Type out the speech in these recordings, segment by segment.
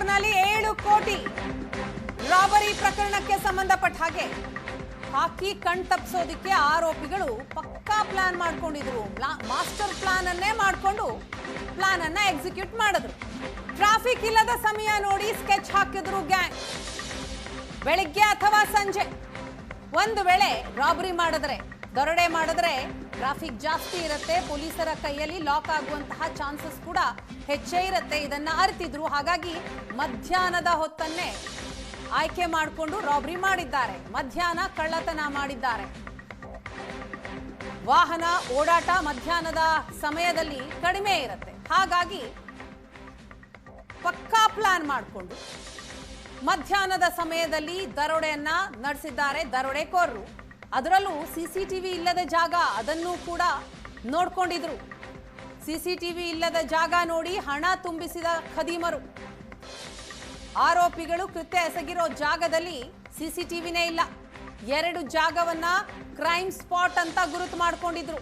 ಬೆಂಗಳೂರಿನಲ್ಲಿ ಏಳು ಕೋಟಿ ರಾಬರಿ ಪ್ರಕರಣಕ್ಕೆ ಸಂಬಂಧಪಟ್ಟ ಹಾಗೆ ಹಾಕಿ ಕಣ್ ತಪ್ಪಿಸೋದಿಕ್ಕೆ ಆರೋಪಿಗಳು ಪಕ್ಕಾ ಪ್ಲಾನ್ ಮಾಡ್ಕೊಂಡಿದ್ರು. ಮಾಸ್ಟರ್ ಪ್ಲಾನ್ ಅನ್ನೇ ಮಾಡಿಕೊಂಡು ಪ್ಲಾನ್ ಅನ್ನ ಎಕ್ಸಿಕ್ಯೂಟ್ ಮಾಡಿದ್ರು. ಟ್ರಾಫಿಕ್ ಇಲ್ಲದ ಸಮಯ ನೋಡಿ ಸ್ಕೆಚ್ ಹಾಕಿದ್ರು ಗ್ಯಾಂಗ್. ಬೆಳಿಗ್ಗೆ ಅಥವಾ ಸಂಜೆ. ಒಂದು ವೇಳೆ ರಾಬರಿ ಮಾಡಿದ್ರೆ, ದೊರಡೆ ಮಾಡಿದ್ರೆ ಟ್ರಾಫಿಕ್ ಜಾಸ್ತಿ ಇರುತ್ತೆ, ಪೊಲೀಸರ ಕೈಯಲ್ಲಿ ಲಾಕ್ ಆಗುವಂತಹ ಚಾನ್ಸಸ್ ಕೂಡ ಹೆಚ್ಚೇ ಇರುತ್ತೆ. ಇದನ್ನ ಅರಿತಿದ್ರು. ಹಾಗಾಗಿ ಮಧ್ಯಾಹ್ನದ ಹೊತ್ತನ್ನೇ ಆಯ್ಕೆ ಮಾಡಿಕೊಂಡು ರಾಬರಿ ಮಾಡಿದ್ದಾರೆ. ಮಧ್ಯಾಹ್ನ ಕಳ್ಳತನ ಮಾಡಿದ್ದಾರೆ. ವಾಹನ ಓಡಾಟ ಮಧ್ಯಾಹ್ನದ ಸಮಯದಲ್ಲಿ ಕಡಿಮೆ ಇರುತ್ತೆ. ಹಾಗಾಗಿ ಪಕ್ಕಾ ಪ್ಲಾನ್ ಮಾಡಿಕೊಂಡು ಮಧ್ಯಾಹ್ನದ ಸಮಯದಲ್ಲಿ ದರೋಡೆಯನ್ನ ನಡೆಸಿದ್ದಾರೆ ದರೋಡೆಕೋರರು. ಅದರಲ್ಲೂ ಸಿಸಿಟಿವಿ ಇಲ್ಲದ ಜಾಗ ಅದನ್ನು ಕೂಡ ನೋಡ್ಕೊಂಡಿದ್ರು. ಸಿಸಿಟಿವಿ ಇಲ್ಲದ ಜಾಗ ನೋಡಿ ಹಣ ತುಂಬಿಸಿದ ಖದೀಮರು. ಆರೋಪಿಗಳು ಕೃತ್ಯ ಎಸಗಿರೋ ಜಾಗದಲ್ಲಿ ಸಿಸಿಟಿವಿನೇ ಇಲ್ಲ. ಎರಡು ಜಾಗವನ್ನ ಕ್ರೈಮ್ ಸ್ಪಾಟ್ ಅಂತ ಗುರುತು ಮಾಡ್ಕೊಂಡಿದ್ರು.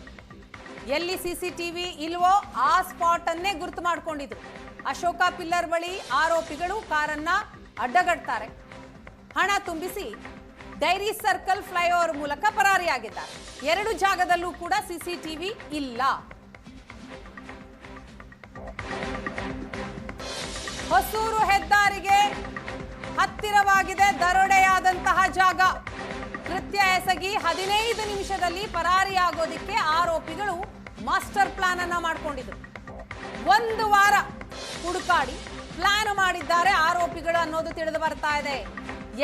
ಎಲ್ಲಿ ಸಿಸಿಟಿವಿ ಇಲ್ವೋ ಆ ಸ್ಪಾಟ್ ಅನ್ನೇ ಗುರುತು ಮಾಡ್ಕೊಂಡಿದ್ರು. ಅಶೋಕ ಪಿಲ್ಲರ್ ಬಳಿ ಆರೋಪಿಗಳು ಕಾರನ್ನ ಅಡ್ಡಗಡ್ತಾರೆ ಹಣ ತುಂಬಿಸಿ ಡೈರಿ ಸರ್ಕಲ್ ಫ್ಲೈಓವರ್ ಮೂಲಕ ಪರಾರಿಯಾಗಿದ್ದಾರೆ. ಎರಡು ಜಾಗದಲ್ಲೂ ಕೂಡ ಸಿಸಿಟಿವಿ ಇಲ್ಲ. ಹೊಸೂರು ಹೆದ್ದಾರಿಗೆ ಹತ್ತಿರವಾಗಿದೆ ದರೋಡೆಯಾದಂತಹ ಜಾಗ. ಕೃತ್ಯ ಎಸಗಿ ಹದಿನೈದು ನಿಮಿಷದಲ್ಲಿ ಪರಾರಿಯಾಗೋದಿಕ್ಕೆ ಆರೋಪಿಗಳು ಮಾಸ್ಟರ್ ಪ್ಲಾನ್ ಅನ್ನ ಮಾಡಿಕೊಂಡಿದ್ರು. ಒಂದು ವಾರ ಹುಡುಕಾಡಿ ಪ್ಲಾನ್ ಮಾಡಿದ್ದಾರೆ ಆರೋಪಿಗಳು ಅನ್ನೋದು ತಿಳಿದು ಬರ್ತಾ ಇದೆ.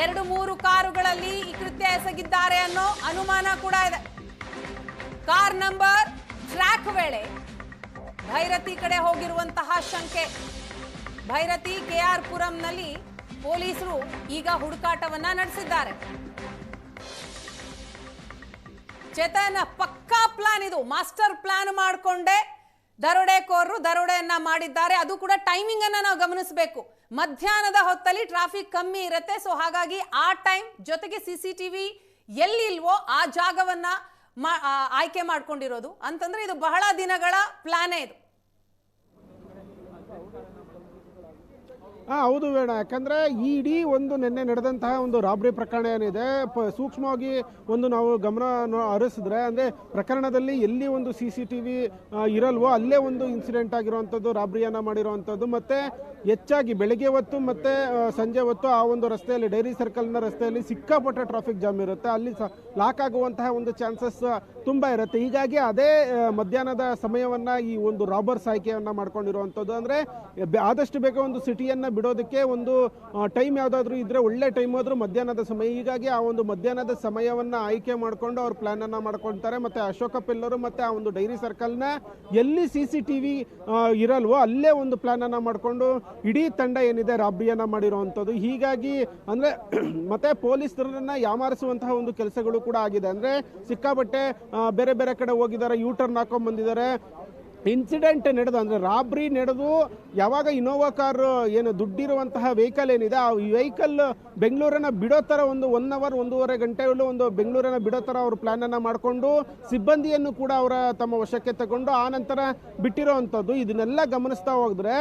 ಎರಡು ಮೂರು ಕಾರುಗಳಲ್ಲಿ ಈ ಕೃತ್ಯ ಎಸಗಿದ್ದಾರೆ ಅನ್ನೋ ಅನುಮಾನ ಕೂಡ ಇದೆ. ಕಾರ್ ನಂಬರ್ ಟ್ರ್ಯಾಕ್ ವೇಳೆ ಭೈರತಿ ಕಡೆ ಹೋಗಿರುವಂತಹ ಶಂಕೆ. ಭೈರತಿ ಕೆಆರ್ ಪುರಂನಲ್ಲಿ ಪೊಲೀಸರು ಈಗ ಹುಡುಕಾಟವನ್ನ ನಡೆಸಿದ್ದಾರೆ. ಚೇತನ ಪಕ್ಕಾ ಪ್ಲಾನ್ ಇದು. ಮಾಸ್ಟರ್ ಪ್ಲಾನ್ ಮಾಡಿಕೊಂಡೇ ದರೋಡೆಕೋರರು ದರೋಡೆಯನ್ನ ಮಾಡಿದ್ದಾರೆ. ಅದು ಕೂಡ ಟೈಮಿಂಗ್ ಅನ್ನ ನಾವು ಗಮನಿಸಬೇಕು. ಮಧ್ಯಾಹ್ನದ ಹೊತ್ತಲ್ಲಿ ಟ್ರಾಫಿಕ್ ಕಮ್ಮಿ ಇರುತ್ತೆ. ಸೊ ಹಾಗಾಗಿ ಆ ಟೈಮ್ ಜೊತೆಗೆ ಸಿ ಸಿ ಟಿವಿ ಎಲ್ಲಿಲ್ವೋ ಆ ಜಾಗವನ್ನ ಆಯ್ಕೆ ಮಾಡ್ಕೊಂಡಿರೋದು. ಅಂತಂದ್ರೆ ಇದು ಬಹಳ ದಿನಗಳ ಪ್ಲಾನೇ ಇದು. ಹಾ ಹೌದು ಬೇಡ ಯಾಕಂದ್ರೆ ಇಡೀ ಒಂದು ನಿನ್ನೆ ನಡೆದಂತಹ ಒಂದು ರಾಬ್ರಿ ಪ್ರಕರಣ ಏನಿದೆ, ಪ- ಸೂಕ್ಷ್ಮವಾಗಿ ಒಂದು ನಾವು ಗಮನ ಹರಿಸಿದ್ರೆ, ಅಂದ್ರೆ ಪ್ರಕರಣದಲ್ಲಿ ಎಲ್ಲಿ ಒಂದು ಸಿ ಸಿ ಟಿ ವಿ ಇರಲ್ವೋ, ಅಲ್ಲೇ ಒಂದು ಇನ್ಸಿಡೆಂಟ್ ಆಗಿರುವಂಥದ್ದು, ರಾಬ್ರಿಯನ್ನು ಮಾಡಿರುವಂಥದ್ದು, ಮತ್ತೆ ಹೆಚ್ಚಾಗಿ ಬೆಳಗ್ಗೆ ಹೊತ್ತು ಮತ್ತೆ ಸಂಜೆ ಹೊತ್ತು ಆ ಒಂದು ರಸ್ತೆಯಲ್ಲಿ, ಡೈರಿ ಸರ್ಕಲ್ನ ರಸ್ತೆಯಲ್ಲಿ ಸಿಕ್ಕಾಪಟ್ಟೆ ಟ್ರಾಫಿಕ್ ಜಾಮ್ ಇರುತ್ತೆ. ಅಲ್ಲಿ ಲಾಕ್ ಆಗುವಂತಹ ಒಂದು ಚಾನ್ಸಸ್ ತುಂಬಾ ಇರುತ್ತೆ. ಹೀಗಾಗಿ ಅದೇ ಮಧ್ಯಾಹ್ನದ ಸಮಯವನ್ನ ಈ ಒಂದು ರಾಬರ್ಸ್ ಆಯ್ಕೆಯನ್ನು ಮಾಡ್ಕೊಂಡಿರುವಂಥದ್ದು. ಅಂದ್ರೆ ಆದಷ್ಟು ಬೇಗ ಒಂದು ಸಿಟಿಯನ್ನ ಬಿಡೋದಕ್ಕೆ ಒಂದು ಟೈಮ್ ಯಾವುದಾದ್ರೂ ಇದ್ರೆ ಒಳ್ಳೆ ಟೈಮ್ ಆದ್ರೂ ಮಧ್ಯಾಹ್ನದ ಸಮಯ. ಹೀಗಾಗಿ ಆ ಒಂದು ಮಧ್ಯಾಹ್ನದ ಸಮಯವನ್ನ ಆಯ್ಕೆ ಮಾಡ್ಕೊಂಡು ಅವ್ರು ಪ್ಲಾನ್ ಅನ್ನ ಮಾಡ್ಕೊಳ್ತಾರೆ ಮತ್ತೆ ಅಶೋಕ ಪಿಲ್ಲರು ಮತ್ತೆ ಆ ಒಂದು ಡೈರಿ ಸರ್ಕಲ್ನ ಎಲ್ಲಿ ಸಿ ಸಿ ಟಿ ವಿ ಇರಲ್ವೋ ಅಲ್ಲೇ ಒಂದು ಮಾಡಿಕೊಂಡು ಮಾಡ್ಕೊಂಡು ಇಡೀ ತಂಡ ಏನಿದೆ ರಾಬ್ರಿಯನ್ನು ಮಾಡಿರೋವಂಥದ್ದು. ಹೀಗಾಗಿ ಅಂದ್ರೆ ಮತ್ತೆ ಪೊಲೀಸರನ್ನ ಯಾಮಾರಿಸುವಂತಹ ಒಂದು ಕೆಲಸಗಳು ಕೂಡ ಆಗಿದೆ. ಅಂದ್ರೆ ಸಿಕ್ಕಾಬಟ್ಟೆ ಬೇರೆ ಬೇರೆ ಕಡೆ ಹೋಗಿದ್ದಾರೆ ಯೂ ಟರ್ನ್ ಹಾಕೊಂಡ್ ಬಂದಿದ್ದಾರೆ. ಇನ್ಸಿಡೆಂಟ್ ನಡೆದು, ಅಂದ್ರೆ ರಾಬ್ರಿ ನಡೆದು, ಯಾವಾಗ ಇನೋವಾ ಕಾರ್ ಏನು ದುಡ್ಡಿರುವಂತಹ ವೆಹಿಕಲ್ ಏನಿದೆ, ಆ ವೆಹಿಕಲ್ ಬೆಂಗಳೂರನ್ನ ಬಿಡೋ ಥರ ಒಂದು ಒನ್ ಅವರ್ ಒಂದೂವರೆ ಗಂಟೆಗಳು ಒಂದು ಬೆಂಗಳೂರನ್ನ ಬಿಡೋ ಥರ ಅವರು ಪ್ಲ್ಯಾನನ್ನು ಮಾಡಿಕೊಂಡು, ಸಿಬ್ಬಂದಿಯನ್ನು ಕೂಡ ಅವರ ತಮ್ಮ ವಶಕ್ಕೆ ತಗೊಂಡು, ಆ ನಂತರ ಬಿಟ್ಟಿರೋವಂಥದ್ದು ಇದನ್ನೆಲ್ಲ ಗಮನಿಸ್ತಾ ಹೋದರೆ,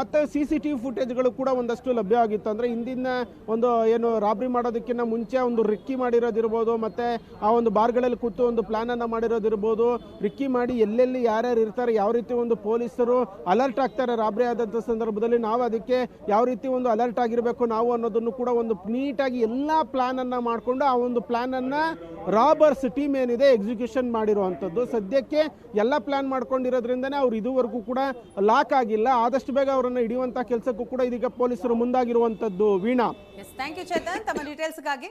ಮತ್ತೆ ಸಿ ಸಿ ಟಿ ವಿ ಫುಟೇಜ್ಗಳು ಕೂಡ ಒಂದಷ್ಟು ಲಭ್ಯವಾಗಿತ್ತು ಅಂದ್ರೆ ಹಿಂದಿನ ಒಂದು ಏನು ರಾಬ್ರಿ ಮಾಡೋದಕ್ಕಿಂತ ಮುಂಚೆ ಒಂದು ರಿಕ್ಕಿ ಮಾಡಿರೋದಿರ್ಬೋದು, ಮತ್ತೆ ಆ ಒಂದು ಬಾರ್ಗಳಲ್ಲಿ ಕೂತು ಒಂದು ಪ್ಲ್ಯಾನನ್ನು ಮಾಡಿರೋದಿರ್ಬೋದು. ರಿಕ್ಕಿ ಮಾಡಿ ಎಲ್ಲೆಲ್ಲಿ ಯಾರ್ಯಾರು ಇರ್ತಾರೆ ಯಾವ ರೀತಿ ಒಂದು ಪೊಲೀಸರು ಅಲರ್ಟ್ ಆಗ್ತಾರೆ ರಾಬ್ರಿ ಆದಂಥ ಸಂದರ್ಭದಲ್ಲಿ ನಾವು ಅದಕ್ಕೆ ಯಾವ ರೀತಿ ಒಂದು ಅಲರ್ಟ್ ಆಗಿರಬೇಕು ನಾವು ಅನ್ನೋದನ್ನು ಕೂಡ ಒಂದು ನೀಟಾಗಿ ಎಲ್ಲ ಪ್ಲಾನ್ ಅನ್ನ ಮಾಡಿಕೊಂಡು ಆ ಒಂದು ಪ್ಲಾನ್ ಅನ್ನ ರಾಬರ್ಸ್ ಟೀಮ್ ಏನಿದೆ ಎಕ್ಸಿಕ್ಯೂಷನ್ ಮಾಡಿರುವಂಥದ್ದು. ಸದ್ಯಕ್ಕೆ ಎಲ್ಲ ಪ್ಲಾನ್ ಮಾಡ್ಕೊಂಡಿರೋದ್ರಿಂದನೇ ಅವ್ರು ಇದುವರೆಗೂ ಕೂಡ ಲಾಕ್ ಆಗಿಲ್ಲ. ಆದಷ್ಟು ಬೇಗ ಅವರನ್ನು ಹಿಡಿಯುವಂಥ ಕೆಲಸಕ್ಕೂ ಕೂಡ ಇದೀಗ ಪೊಲೀಸರು ಮುಂದಾಗಿರುವಂಥದ್ದು ವೀಣಾ. Thank you Chethan. ತಮ್ಮ ಡೀಟೇಲ್ಸ್ಗಾಗಿ